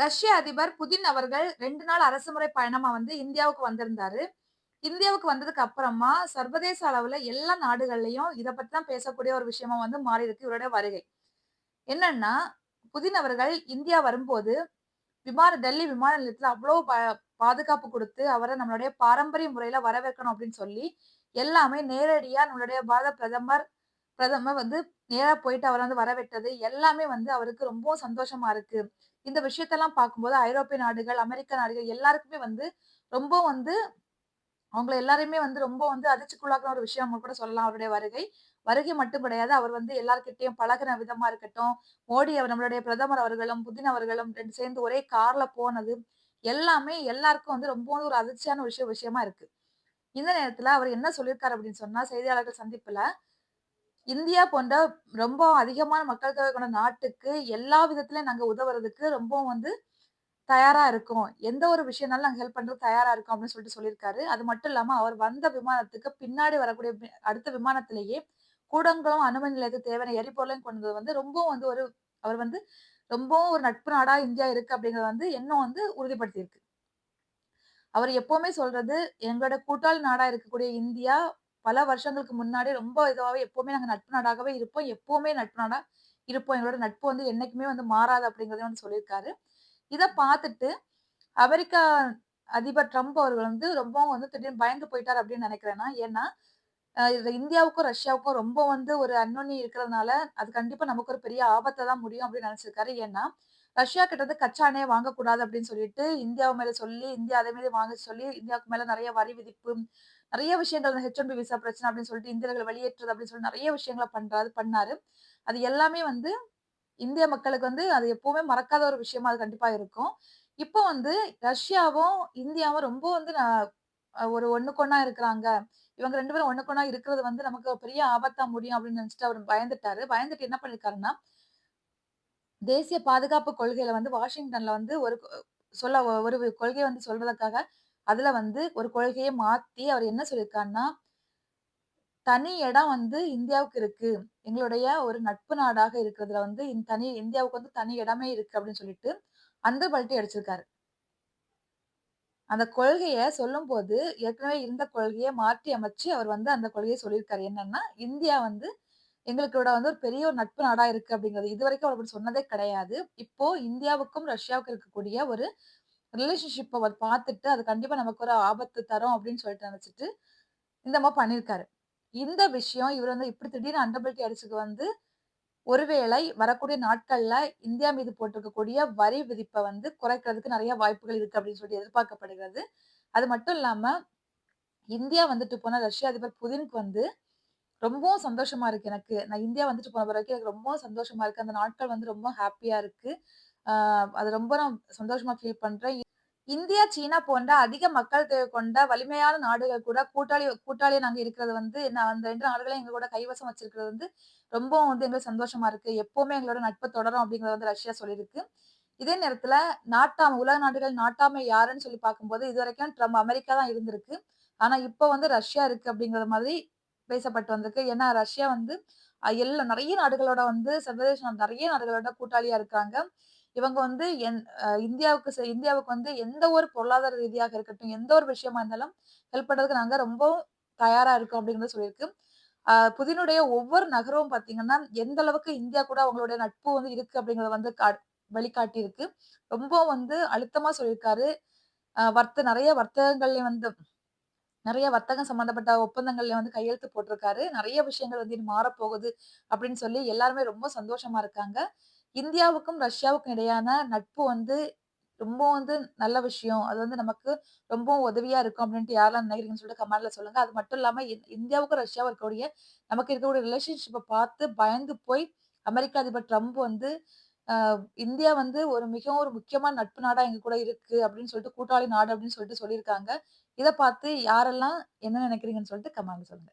ரஷ்ய அதிபர் புதின் அவர்கள் ரெண்டு நாள் அரசுமுறை பயணமா வந்து இந்தியாவுக்கு வந்திருந்தாரு. இந்தியாவுக்கு வந்ததுக்கு அப்புறமா சர்வதேச அளவுல எல்லா நாடுகள்லயும் இதை பத்தி தான் பேசக்கூடிய ஒரு விஷயமா வந்து மாறியிருக்கு இவருடைய வருகை. என்னன்னா, புதின் அவர்கள் இந்தியா வரும்போது, விமான டெல்லி விமான நிலையத்துல அவ்வளோ ப பாதுகாப்பு கொடுத்து அவரை நம்மளுடைய பாரம்பரிய முறையில வரவேற்கணும் அப்படின்னு சொல்லி, எல்லாமே நேரடியா நம்மளுடைய பாரத பிரதமர் பிரதமர் வந்து நேரா போயிட்டு அவரை வந்து வரவேற்றது, எல்லாமே வந்து அவருக்கு ரொம்பவும் சந்தோஷமா இருக்கு. இந்த விஷயத்தெல்லாம் பார்க்கும்போது ஐரோப்பிய நாடுகள், அமெரிக்க நாடுகள் எல்லாருக்குமே வந்து ரொம்ப வந்து அவங்கள எல்லாருமே வந்து ரொம்ப வந்து அதிர்ச்சிக்குள்ளாக்குற ஒரு விஷயம் கூட சொல்லலாம் அவருடைய வருகை. வருகை மட்டும் கிடையாது. அவர் வந்து எல்லார்கிட்டையும் பழகுன விதமா இருக்கட்டும், மோடி அவர் நம்மளுடைய பிரதமர் அவர்களும், புதின் அவர்களும் ரெண்டு சேர்ந்து ஒரே கார்ல போனது, எல்லாமே எல்லாருக்கும் வந்து ரொம்பவும் ஒரு அதிர்ச்சியான விஷயம் விஷயமா இருக்கு. இந்த நேரத்துல அவர் என்ன சொல்லியிருக்காரு அப்படின்னு சொன்னா, செய்தியாளர்கள் சந்திப்புல, இந்தியா போன்ற ரொம்ப அதிகமான மக்கள் தொகை கொண்ட நாட்டுக்கு எல்லா விதத்துலயும் நாங்க உதவுறதுக்கு ரொம்பவும் வந்து தயாரா இருக்கோம். எந்த ஒரு விஷயம்னாலும் நாங்க ஹெல்ப் பண்றது தயாரா இருக்கோம் அப்படின்னு சொல்லிட்டு சொல்லியிருக்காரு. அது மட்டும் இல்லாம அவர் வந்த விமானத்துக்கு பின்னாடி வரக்கூடிய அடுத்த விமானத்திலேயே கூடங்குளம் அணுமின் நிலையத்துக்கு தேவையான எரிபொருளையும் கொண்டது வந்து ரொம்பவும் வந்து ஒரு அவர் வந்து ரொம்பவும் ஒரு நட்பு நாடா இந்தியா இருக்கு அப்படிங்கறது வந்து எண்ணம் வந்து உறுதிப்படுத்தியிருக்கு. அவர் எப்பவுமே சொல்றது, எங்களோட கூட்டாளி நாடா இருக்கக்கூடிய இந்தியா பல வருஷங்களுக்கு முன்னாடி ரொம்ப இதுவாகவே எப்போவுமே நாங்கள் நட்பு நாடாகவே இருப்போம். எப்போவுமே நட்பு நாடாக இருப்போம். எங்களோட நட்பு வந்து என்றைக்குமே வந்து மாறாது அப்படிங்கிறத வந்து சொல்லியிருக்காரு. இதை பார்த்துட்டு அமெரிக்கா அதிபர் ட்ரம்ப் அவர்கள் வந்து ரொம்பவும் வந்து திடீர்னு பயந்து போயிட்டார் அப்படின்னு நினைக்கிறேன்னா ஏன்னா, இது இந்தியாவுக்கும், ரஷ்யாவுக்கும் ரொம்ப வந்து ஒரு அந்யோன்யம் இருக்கிறதுனால, அது கண்டிப்பா நமக்கு ஒரு பெரிய ஆபத்தை தான் முடியும் அப்படின்னு நினைச்சிருக்காரு. ஏன்னா, ரஷ்யா கிட்ட இருந்து கச்சா எண்ணெய வாங்கக்கூடாது அப்படின்னு சொல்லிட்டு இந்தியாவு மேல சொல்லி, இந்தியா அதே மாதிரி வாங்க சொல்லி, இந்தியாவுக்கு மேல நிறைய வரி விதிப்பு, நிறைய விஷயங்கள் அந்த ஹெச் விசா பிரச்சனை அப்படின்னு சொல்லிட்டு இந்தியர்கள் வெளியேற்றுறது அப்படின்னு சொல்லி நிறைய விஷயங்களை பண்றாரு பண்ணாரு. அது எல்லாமே வந்து இந்திய மக்களுக்கு வந்து அது எப்பவுமே மறக்காத ஒரு விஷயமா அது கண்டிப்பா இருக்கும். இப்போ வந்து ரஷ்யாவும், இந்தியாவும் ரொம்ப வந்து ஒரு ஒண்ணுக்கொன்னா இருக்கிறாங்க. இவங்க ரெண்டு பேரும் ஒண்ணுக்கொண்ணா இருக்கிறது வந்து நமக்கு பெரிய ஆபத்தா முடியும் அப்படின்னு நினைச்சிட்டு அவர் பயந்துட்டாரு. பயந்துட்டு என்ன பண்ணிருக்காருன்னா தேசிய பாதுகாப்பு கொள்கையில வந்து வாஷிங்டன்ல வந்து ஒரு சொல்ல ஒரு கொள்கை வந்து சொல்றதுக்காக, அதுல வந்து ஒரு கொள்கையை மாத்தி அவர் என்ன சொல்லியிருக்காருன்னா, தனி இடம் வந்து இந்தியாவுக்கு இருக்கு. எங்களுடைய ஒரு நட்பு நாடாக இருக்கிறதுல வந்து தனி இந்தியாவுக்கு வந்து தனி இடமே இருக்கு அப்படின்னு சொல்லிட்டு, அந்த பல்ட்டி அடிச்சிருக்காரு. அந்த கொள்கையை சொல்லும் போது ஏற்கனவே இருந்த கொள்கையை மாற்றி அமைச்சு அவர் வந்து அந்த கொள்கையை சொல்லியிருக்காரு. என்னன்னா, இந்தியா வந்து எங்களுக்கூட வந்து ஒரு பெரிய ஒரு நட்பு நாடா இருக்கு அப்படிங்கிறது. இதுவரைக்கும் அவர் சொன்னதே கிடையாது. இப்போ இந்தியாவுக்கும், ரஷ்யாவுக்கும் இருக்கக்கூடிய ஒரு ரிலேஷன்ஷிப்பை அவர் பார்த்துட்டு, அது கண்டிப்பாக நமக்கு ஒரு ஆபத்து தரும் அப்படின்னு சொல்லிட்டு நினச்சிட்டு இந்த மாதிரி பண்ணியிருக்காரு. இந்த விஷயம் இவர் வந்து இப்படி திடீர்னு அண்டபிலிட்டி அடிச்சது வந்து, ஒருவேளை வரக்கூடிய நாட்கள்ல இந்தியா மீது போட்டிருக்கக்கூடிய வரி விதிப்பை வந்து குறைக்கிறதுக்கு நிறைய வாய்ப்புகள் இருக்கு அப்படின்னு சொல்லி எதிர்பார்க்கப்படுகிறது. அது மட்டும் இல்லாம, இந்தியா வந்துட்டு போன ரஷ்ய அதிபர் புதினுக்கு வந்து ரொம்பவும் சந்தோஷமா இருக்கு எனக்கு. நான் இந்தியா வந்துட்டு போன பிறகு எனக்கு ரொம்ப சந்தோஷமா இருக்கு. அந்த நாட்கள் வந்து ரொம்ப ஹாப்பியா இருக்கு. அது ரொம்ப நான் சந்தோஷமா ஃபீல் பண்றேன். இந்தியா, சீனா போன்ற அதிக மக்கள் தேவை கொண்ட வலிமையான நாடுகள் கூட கூட்டாளி கூட்டாளியா நாங்க இருக்கிறது வந்து நான் அந்த ரெண்டு நாடுகளையும் எங்க கூட கைவசம் வச்சிருக்கிறது வந்து ரொம்பவும் வந்து எங்களுக்கு சந்தோஷமா இருக்கு. எப்பவுமே எங்களோட நட்பு தொடரும் அப்படிங்கிறத வந்து ரஷ்யா சொல்லியிருக்கு. இதே நேரத்துல நாட்டாம உலக நாடுகள் நாட்டாமை யாருன்னு சொல்லி பார்க்கும்போது, இது வரைக்கும் ட்ரம்ப் அமெரிக்கா தான் இருந்திருக்கு. ஆனா இப்ப வந்து ரஷ்யா இருக்கு அப்படிங்கிற மாதிரி பேசப்பட்டு வந்திருக்கு. ஏன்னா ரஷ்யா வந்து எல்லா நிறைய நாடுகளோட வந்து சர்வதேச நிறைய நாடுகளோட கூட்டாளியா இருக்காங்க. இவங்க வந்து என் இந்தியாவுக்கு செ இந்தியாவுக்கு வந்து எந்த ஒரு பொருளாதார ரீதியாக இருக்கட்டும், எந்த ஒரு விஷயமா இருந்தாலும் ஹெல்ப் பண்றதுக்கு நாங்க ரொம்பவும் தயாரா இருக்கோம் அப்படிங்கிறத சொல்லியிருக்கு. ஆஹ் புதினுடைய ஒவ்வொரு நகரமும் பார்த்தீங்கன்னா, எந்த அளவுக்கு இந்தியா கூட அவங்களுடைய நட்பு வந்து இருக்கு அப்படிங்கிறத வந்து காட் வெளிக்காட்டியிருக்கு. ரொம்ப வந்து அழுத்தமா சொல்லியிருக்காரு. அ வர்த்த நிறைய வர்த்தகங்கள்லயும் வந்து நிறைய வர்த்தகம் சம்மந்தப்பட்ட ஒப்பந்தங்கள்ல வந்து கையெழுத்து போட்டிருக்காரு. நிறைய விஷயங்கள் வந்து இனி மாறப்போகுது அப்படின்னு சொல்லி எல்லாருமே ரொம்ப சந்தோஷமா இருக்காங்க. இந்தியாவுக்கும், ரஷ்யாவுக்கும் இடையான நட்பு வந்து ரொம்ப வந்து நல்ல விஷயம். அது வந்து நமக்கு ரொம்பவும் உதவியா இருக்கும் அப்படின்ட்டு யாரெல்லாம் நினைக்கிறீங்கன்னு சொல்லிட்டு கமெண்ட்ல சொல்லுங்க. அது மட்டும் இல்லாம இந் இந்தியாவுக்கும், ரஷ்யாவும் இருக்கக்கூடிய நமக்கு இருக்கக்கூடிய ரிலேஷன்ஷிப்பை பார்த்து பயந்து போய் அமெரிக்க அதிபர் ட்ரம்ப் வந்து இந்தியா வந்து ஒரு மிகவும் ஒரு முக்கியமான நட்பு நாடா எங்க கூட இருக்கு அப்படின்னு சொல்லிட்டு கூட்டாளி நாடு அப்படின்னு சொல்லிட்டு சொல்லியிருக்காங்க. இதை பார்த்து யாரெல்லாம் என்ன நினைக்கிறீங்கன்னு சொல்லிட்டு கமெண்ட்ல சொல்லுங்க.